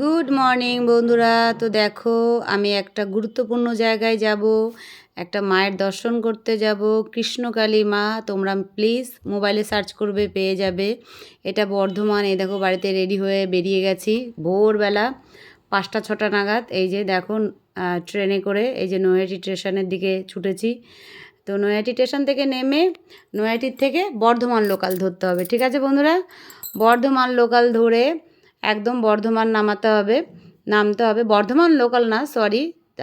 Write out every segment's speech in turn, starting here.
Good morning বন্ধুরা। তো দেখো, আমি একটা গুরুত্বপূর্ণ জায়গায় যাব, একটা মায়ের দর্শন করতে যাব। কৃষ্ণকালী মা, তোমরা প্লিজ মোবাইলে সার্চ করবে, পেয়ে যাবে। এটা বর্ধমান, এই দেখো, বাড়িতে রেডি হয়ে বেরিয়ে গেছি। ভোরবেলা পাঁচটা, ছটা নাগাদ, এই যে দেখো ট্রেনে করে এই যে নৈহাটি স্টেশনের দিকে ছুটেছি। তো নৈহাটি স্টেশন থেকে নেমে নৈহাটির থেকে বর্ধমান লোকাল ধরতে হবে, ঠিক আছে বন্ধুরা? বর্ধমান লোকাল ধরে একদম বর্ধমান নামাতে হবে, নামতে হবে। বর্ধমান লোকাল না সরি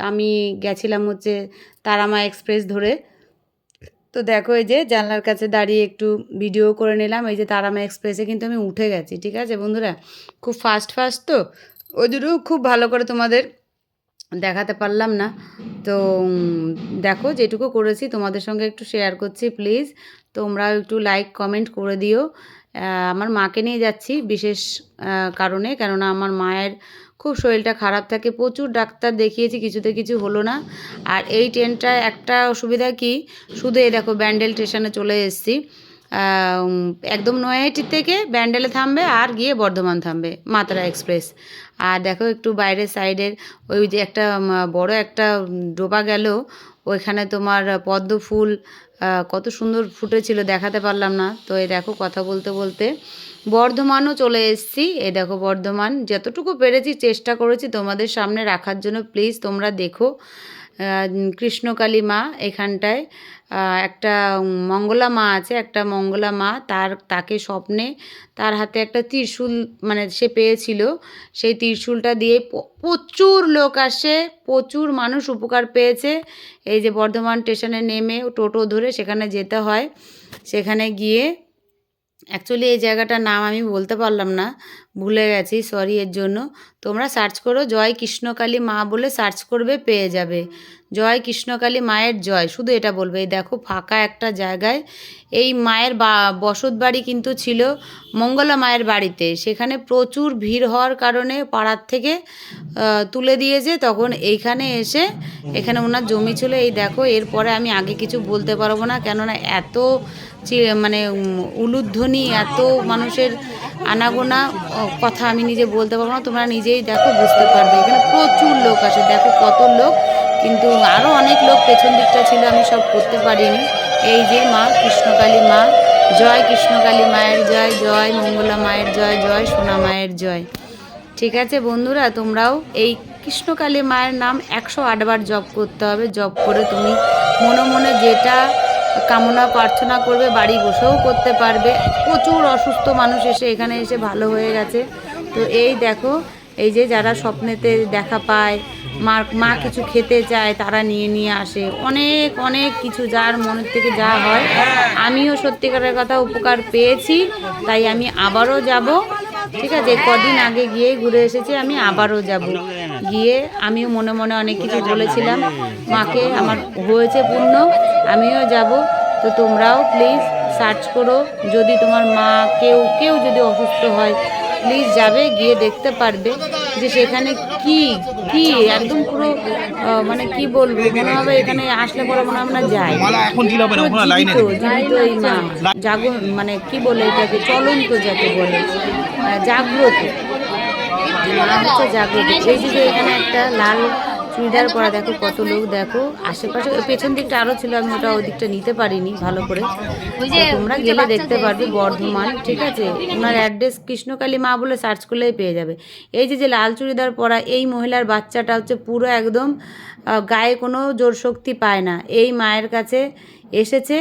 আমি গেছিলাম হচ্ছে তারামা এক্সপ্রেস ধরে। তো দেখো এই যে জানলার কাছে দাঁড়িয়ে একটু ভিডিও করে নিলাম, এই যে তারামা এক্সপ্রেসে কিন্তু আমি উঠে গেছি, ঠিক আছে বন্ধুরা? খুব ফাস্ট ফাস্ট তো, ওই জন্য খুব ভালো করে তোমাদের দেখাতে পারলাম না। তো দেখো যেটুকু করেছি তোমাদের সঙ্গে একটু শেয়ার করছি প্লিজ তোমরা একটু লাইক কমেন্ট করে দিও। আমার মাকে নিয়ে যাচ্ছি বিশেষ কারণে। কেননা আমার মায়ের খুব শরীরটা খারাপ থাকে। প্রচুর ডাক্তার দেখিয়েছি, কিছুতে কিছু হলো না। আর এই ট্রেনটা একটা অসুবিধা কি? শুধু এই দেখো, ব্যান্ডেল স্টেশনে চলে এসেছি। একদম নয়াহাটি থেকে ব্যান্ডেলে থামবে আর গিয়ে বর্ধমান থামবে, মাতারা এক্সপ্রেস। আর দেখো, একটু বাইরের সাইডের ওই যে একটা বড় একটা ডোবা গেল। ওইখানে তোমার পদ্ম ফুল কত সুন্দর ফুটেছিল দেখাতে পারলাম না। তো এই দেখো কথা বলতে বলতে বর্ধমানও চলে এসেছি। এই দেখো বর্ধমান, যতটুকু পেরেছি চেষ্টা করেছি তোমাদের সামনে রাখার জন্য। প্লিজ তোমরা দেখো কৃষ্ণকালী মা এখানটায় একটা মঙ্গলা মা আছে, একটা মঙ্গলা মা তার, তাকে স্বপ্নে তার হাতে একটা ত্রিশূল মানে সে পেয়েছিল। সেই ত্রিশূলটা দিয়ে প্রচুর লোক আসে, প্রচুর মানুষ উপকার পেয়েছে। এই যে বর্ধমান স্টেশনে নেমে টোটো ধরে সেখানে যেতে হয়। সেখানে গিয়ে অ্যাকচুয়ালি এই জায়গাটার নাম আমি বলতে পারলাম না। ভুলে গেছি সরি এর জন্য। তোমরা সার্চ করো, জয় কৃষ্ণকালী মা বলে সার্চ করবে, পেয়ে যাবে। জয় কৃষ্ণকালী মায়ের জয় শুধু এটা বলবে। এই দেখো, ফাঁকা একটা জায়গায়। এই মায়ের বা, বসত বাড়ি কিন্তু ছিল মঙ্গলা মায়ের বাড়িতে। সেখানে প্রচুর ভিড় হওয়ার কারণে পাড়ার থেকে তুলে দিয়েছে তখন এইখানে এসে, এখানে ওনার জমি ছিল। এই দেখো, এরপরে আমি আগে কিছু বলতে পারব না। কেননা এত মানে উলুধ্বনি এত মানুষের আনাগোনা কথা আমি নিজে বলতে পারব না, তোমরা নিজেই দেখো, বুঝতে পারবে। এখানে প্রচুর লোক আসে দেখো কত লোক, কিন্তু আরও অনেক লোক পেছন দিকটা ছিল, আমি সব করতে পারিনি। এই যে মা, কৃষ্ণকালী মা, জয় কৃষ্ণকালী মায়ের জয় জয় মঙ্গলা মায়ের জয় জয় সোনা মায়ের জয়। ঠিক আছে বন্ধুরা, তোমরাও এই কৃষ্ণকালী মায়ের নাম একশো আটবার জপ করতে হবে, জপ করে তুমি মনে মনে যেটা কামনা প্রার্থনা করবে, বাড়ি বসেও করতে পারবে। প্রচুর অসুস্থ মানুষ এসে এখানে এসে ভালো হয়ে গেছে। তো এই দেখো, এই যে যারা স্বপ্নেতে দেখা পায়, মা মা কিছু খেতে চায়, তারা নিয়ে নিয়ে আসে। অনেক অনেক কিছু যার মনের থেকে যা হয়। আমিও সত্যিকারের কথা উপকার পেয়েছি, তাই আমি আবারও যাব। ঠিক আছে, কদিন আগে গিয়ে ঘুরে এসেছি, আমি আবারও যাব। গিয়ে আমিও মনে মনে অনেক কিছু বলেছিলাম। মাকে আমার হয়েছে পূর্ণ আমিও যাব। তো তোমরাও প্লিজ সার্চ করো। যদি তোমার মা কেউ কেউ যদি অসুস্থ হয় প্লিজ যাবে গিয়ে দেখতে পারবে যে সেখানে কি কি একদম পুরো মানে কি বলব মনে হবে এখানে আসলে পরে মনে না ওখানে জীবিত এই মা। জাগরণ মানে কি বলে এটাকে? চলন্ত যাকে বলে। জাগ্রত। হচ্ছে জাগ্রত এই যে এখানে একটা লাল চুড়িদার পরা দেখো কত লোক দেখো। আশেপাশে পেছন দিকটা আরও ছিল আমি ওটা ওই দিকটা নিতে পারিনি ভালো করে। তোমরা গেলে দেখতে পারবে বর্ধমান ঠিক আছে? ওনার অ্যাড্রেস কৃষ্ণকালী মা বলে সার্চ করলেই পেয়ে যাবে। এই যে যে লাল চুড়িদার পরা এই মহিলার বাচ্চাটা হচ্ছে পুরো একদম গায়ে কোনো জোর শক্তি পায় না। এই মায়ের কাছে এসেছে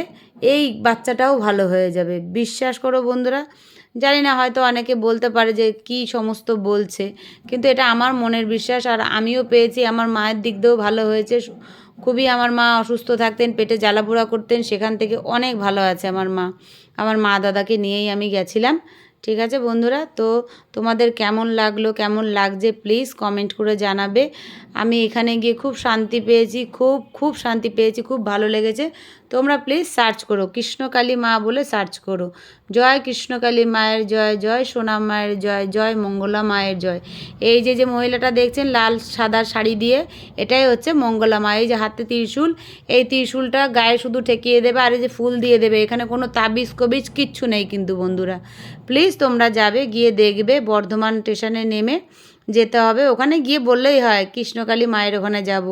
এই বাচ্চাটাও ভালো হয়ে যাবে। বিশ্বাস করো বন্ধুরা, জানি না হয়তো অনেকে বলতে পারে যে কি সমস্ত বলছে, কিন্তু এটা আমার মনের বিশ্বাস আর আমিও পেয়েছি। আমার মায়ের দিক দিয়েও ভালো হয়েছে। খুবই আমার মা অসুস্থ থাকতেন, পেটে জ্বালাপোড়া করতেন, সেখান থেকে অনেক ভালো আছে আমার মা। আমার মা দাদাকে নিয়েই আমি গেছিলাম। ঠিক আছে বন্ধুরা, তো তোমাদের কেমন লাগল, কেমন লাগছে প্লিজ কমেন্ট করে জানাবে। আমি এখানে গিয়ে খুব শান্তি পেয়েছি, খুব খুব শান্তি পেয়েছি, খুব ভালো লেগেছে। তোমরা প্লিজ সার্চ করো, কৃষ্ণকালী মা বলে সার্চ করো। জয় কৃষ্ণকালী মায়ের জয় জয় সোনা মায়ের জয় জয় মঙ্গলা মায়ের জয়। এই যে যে মহিলাটা দেখছেন লাল সাদা শাড়ি দিয়ে, এটাই হচ্ছে মঙ্গলা মা। এই যে হাতে ত্রিশূল, এই ত্রিশূলটা গায়ে শুধু ঠেকিয়ে দেবে আর এই যে ফুল দিয়ে দেবে। এখানে কোনো তাবিজ কবিজ কিচ্ছু নেই কিন্তু বন্ধুরা। প্লিজ তোমরা যাবে, গিয়ে দেখবে বর্ধমান স্টেশনে নেমে। যেতে হবে। ওখানে গিয়ে বললেই হয়, কৃষ্ণকালী মায়ের ওখানে যাব।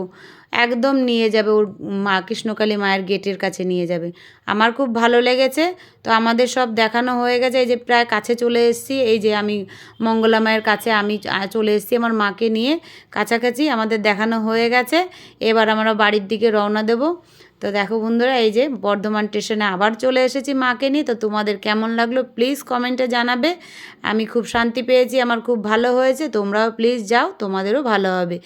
একদম নিয়ে যাবে ওর মা, কৃষ্ণকালী মায়ের গেটের কাছে নিয়ে যাবে। আমার খুব ভালো লেগেছে। তো আমাদের সব দেখানো হয়ে গেছে। এই যে প্রায় কাছে চলে এসেছি। এই যে আমি মঙ্গলা মায়ের কাছে আমি চলে এসেছি আমার মাকে নিয়ে। কাছাকাছি আমাদের দেখানো হয়ে গেছে। এবার আমরা বাড়ির দিকে রওনা দেব। তো দেখো বন্ধুরা, এই যে বর্ধমান স্টেশনে আবার চলে এসেছি মাকে নিয়ে। তো তোমাদের কেমন লাগল প্লিজ কমেন্টে জানাবে। আমি খুব শান্তি পেয়েছি, আমার খুব ভালো হয়েছে, তোমরাও প্লিজ যাও, তোমাদেরও ভালো হবে।